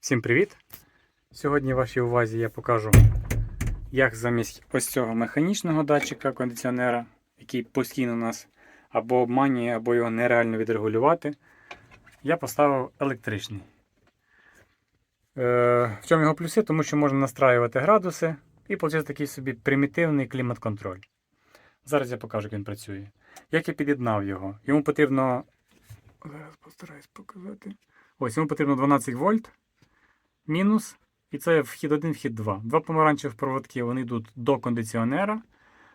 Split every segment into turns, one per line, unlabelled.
Всім привіт! Сьогодні вашій увазі я покажу, як замість ось цього механічного датчика кондиціонера, який постійно нас або обманює, або його нереально відрегулювати, я поставив електричний. Е, в чому його плюси? Тому що можна настраювати градуси і отримати такий собі примітивний клімат-контроль. Зараз я покажу, як він працює. Як я під'єднав його? Йому потрібно. Зараз постараюсь показати. Ось йому потрібно 12 вольт мінус. І це вхід 1, вхід 2. Два помаранчевих проводки вони йдуть до кондиціонера.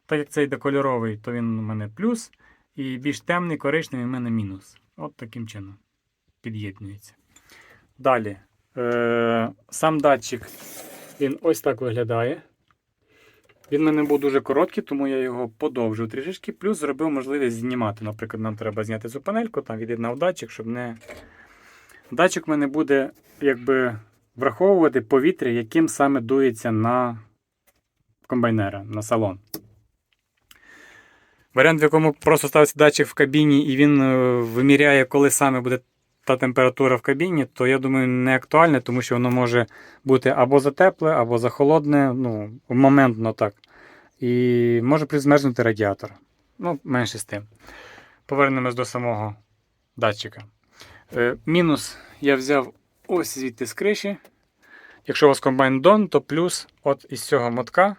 Так як цей йде кольоровий, то він у мене плюс. І більш темний, коричневий у мене мінус. От таким чином під'єднується. Далі. Е- сам датчик він ось так виглядає. Він в мене був дуже короткий, тому я його подовжив трішечки, плюс зробив можливість знімати. Наприклад, нам треба зняти цю панельку, там від'єднав датчик, щоб не. Датчик в мене буде якби враховувати повітря, яким саме дується на комбайнера, на салон. Варіант, в якому просто ставиться датчик в кабіні і він е, виміряє, коли саме буде та температура в кабіні, то я думаю, не актуальне, тому що воно може бути або затепле, або захолодне, ну, моментно так. І може призмерзнути радіатор. Ну, менше з тим. Повернемось до самого датчика. Е, мінус я взяв ось звідти з криші. Якщо у вас комбайн Дон, то плюс от із цього мотка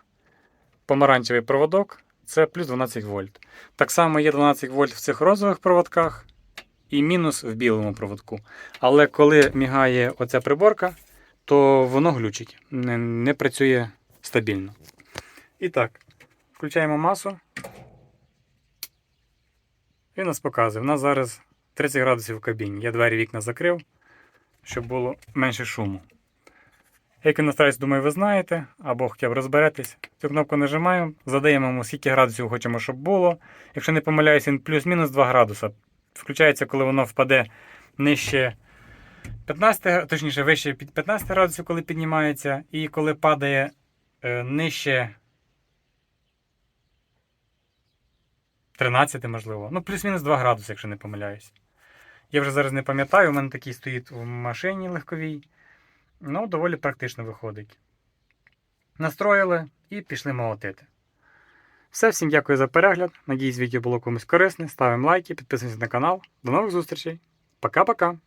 помаранчевий проводок це плюс 12 вольт. Так само є 12 вольт в цих розових проводках і мінус в білому проводку. Але коли мігає оця приборка, то воно глючить, не, не працює стабільно. І так, включаємо масу. І нас показує. У нас зараз 30 градусів в кабіні. Я двері вікна закрив, щоб було менше шуму. Як він настрається, думаю, ви знаєте, або хоча б розберетесь. Цю кнопку нажимаємо, задаємо йому, скільки градусів хочемо, щоб було. Якщо не помиляюсь, він плюс-мінус 2 градуса. Включається, коли воно впаде нижче 15, точніше, вище під 15 градусів, коли піднімається, і коли падає е, нижче 13, можливо. Ну, плюс-мінус 2 градуси, якщо не помиляюсь. Я вже зараз не пам'ятаю, у мене такий стоїть в машині легковій. Ну, доволі практично виходить. Настроїли і пішли молотити. Все, всім дякую за перегляд. Надіюсь, відео було комусь корисне. Ставимо лайки, підписуємося на канал. До нових зустрічей. Пока-пока.